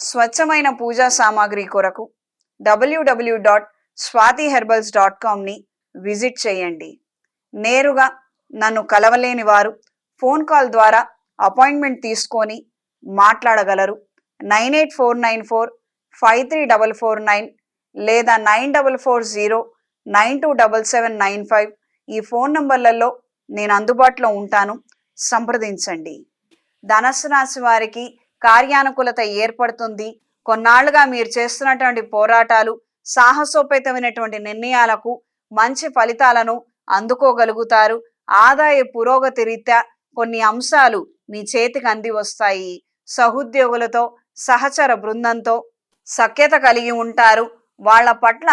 స్వచ్ఛమైన పూజా సామాగ్రి కొరకు W W dot Swathi herbals dot కామ్ని విజిట్ చేయండి. నేరుగా నన్ను కలవలేని వారు ఫోన్ కాల్ ద్వారా అపాయింట్మెంట్ తీసుకొని మాట్లాడగలరు. Nine eight four nine four five three double four nine లేదా nine double four zero nine two double seven nine five ఈ ఫోన్ నంబర్లలో నేను అందుబాటులో ఉంటాను. సంప్రదించండి. ధనస్సు రాశి వారికి కార్యానుకూలత ఏర్పడుతుంది. కొన్నాళ్ళుగా మీరు చేస్తున్నటువంటి పోరాటాలు సాహసోపేతమైనటువంటి నిర్ణయాలకు మంచి ఫలితాలను అందుకోగలుగుతారు. ఆదాయ పురోగతి రీత్యా కొన్ని అంశాలు మీ చేతికి అంది వస్తాయి. సహోద్యోగులతో సహచర బృందంతో సఖ్యత కలిగి ఉంటారు. వాళ్ళ పట్ల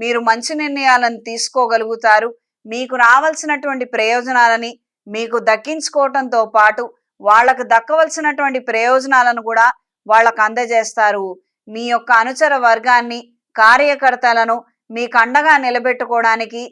మీరు మంచి నిర్ణయాలను తీసుకోగలుగుతారు. మీకు రావాల్సినటువంటి ప్రయోజనాలని మీకు దక్కించుకోవటంతో పాటు వాళ్ళకు దక్కవలసినటువంటి ప్రయోజనాలను కూడా వాళ్ళకు అందజేస్తారు. మీ యొక్క అనుచర వర్గాన్ని కార్యకర్తలను మీకు అండగా నిలబెట్టుకోవడానికి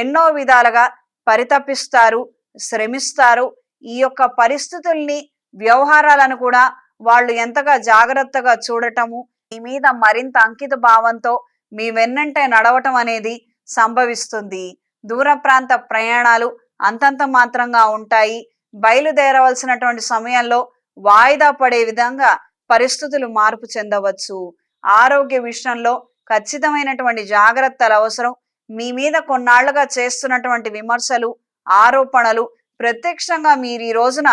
ఎన్నో విధాలుగా పరితపిస్తారు శ్రమిస్తారు. ఈ యొక్క పరిస్థితుల్ని వ్యవహారాలను కూడా వాళ్ళు ఎంతగా జాగ్రత్తగా చూడటము మీ మీద మరింత అంకిత భావంతో మీ వెన్నంటే నడవటం అనేది సంభవిస్తుంది. దూర ప్రాంత ప్రయాణాలు అంతంత మాత్రంగా ఉంటాయి. బయలుదేరవలసినటువంటి సమయంలో వాయిదా పడే విధంగా పరిస్థితులు మార్పు చెందవచ్చు. ఆరోగ్య విషయంలో ఖచ్చితమైనటువంటి జాగ్రత్తలు అవసరం. మీ మీద కొన్నాళ్ళుగా చేస్తున్నటువంటి విమర్శలు ఆరోపణలు ప్రత్యక్షంగా మీరు ఈ రోజున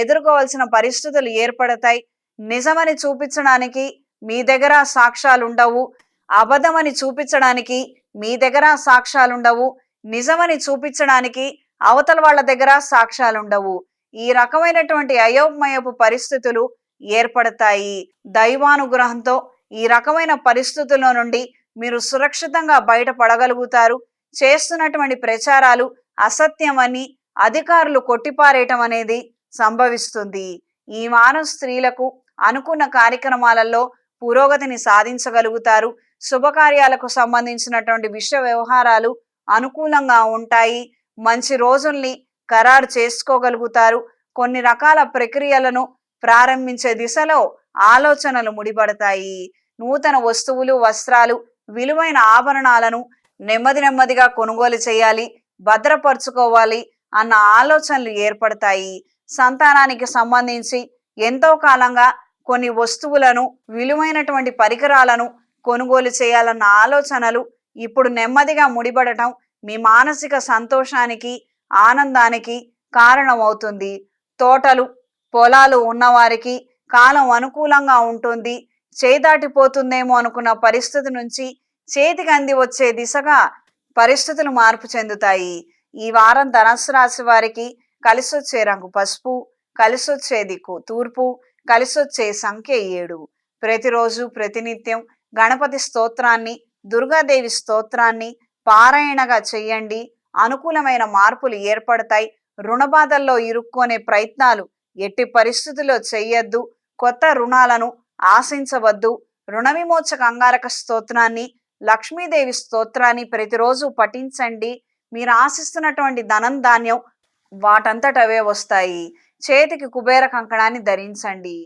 ఎదుర్కోవాల్సిన పరిస్థితులు ఏర్పడతాయి. నిజమని చూపించడానికి మీ దగ్గర సాక్ష్యాలు ఉండవు. అబద్ధమని చూపించడానికి మీ దగ్గర సాక్ష్యాలు ఉండవు. నిజమని చూపించడానికి అవతల వాళ్ళ దగ్గర సాక్ష్యాలు ఉండవు ఈ రకమైనటువంటి అయోమయపు పరిస్థితులు ఏర్పడతాయి. దైవానుగ్రహంతో ఈ రకమైన పరిస్థితుల నుండి మీరు సురక్షితంగా బయటపడగలుగుతారు. చేస్తున్నటువంటి ప్రచారాలు అసత్యమని అధికారులు కొట్టిపారేయటం అనేది సంభవిస్తుంది. ఈ వారం స్త్రీలకు అనుకున్న కార్యక్రమాలలో పురోగతిని సాధించగలుగుతారు. శుభకార్యాలకు సంబంధించినటువంటి విషయ వ్యవహారాలు అనుకూలంగా ఉంటాయి. మంచి రోజుల్ని ఖరారు చేసుకోగలుగుతారు. కొన్ని రకాల ప్రక్రియలను ప్రారంభించే దిశలో ఆలోచనలు ముడిపడతాయి. నూతన వస్తువులు వస్త్రాలు విలువైన ఆభరణాలను నెమ్మది నెమ్మదిగా కొనుగోలు చేయాలి భద్రపరుచుకోవాలి అన్న ఆలోచనలు ఏర్పడతాయి. సంతానానికి సంబంధించి ఎంతో కాలంగా కొన్ని వస్తువులను విలువైనటువంటి పరికరాలను కొనుగోలు చేయాలన్న ఆలోచనలు ఇప్పుడు నెమ్మదిగా ముడిపడటం మీ మానసిక సంతోషానికి ఆనందానికి కారణమవుతుంది. తోటలు పొలాలు ఉన్నవారికి కాలం అనుకూలంగా ఉంటుంది. చేదాటిపోతుందేమో అనుకున్న పరిస్థితి నుంచి చేతికి అంది వచ్చే దిశగా పరిస్థితులు మార్పు చెందుతాయి. ఈ వారం ధనస్సు రాశి వారికి కలిసొచ్చే రంగు పసుపు కలిసొచ్చే దిక్కు తూర్పు కలిసొచ్చే సంఖ్య ఏడు. ప్రతిరోజు ప్రతినిత్యం గణపతి స్తోత్రాన్ని దుర్గాదేవి స్తోత్రాన్ని పారాయణగా చేయండి. అనుకూలమైన మార్పులు ఏర్పడతాయి. రుణబాధల్లో ఇరుక్కునే ప్రయత్నాలు ఎట్టి పరిస్థితుల్లో చేయొద్దు. కొత్త రుణాలను ఆశించవద్దు. రుణ విమోచక అంగారక స్తోత్రాన్ని లక్ష్మీదేవి స్తోత్రాన్ని ప్రతిరోజు పఠించండి. మీరు ఆశిస్తున్నటువంటి ధనం ధాన్యం వాటంతటవే వస్తాయి. చేతికి కుబేర కంకణాన్ని ధరించండి.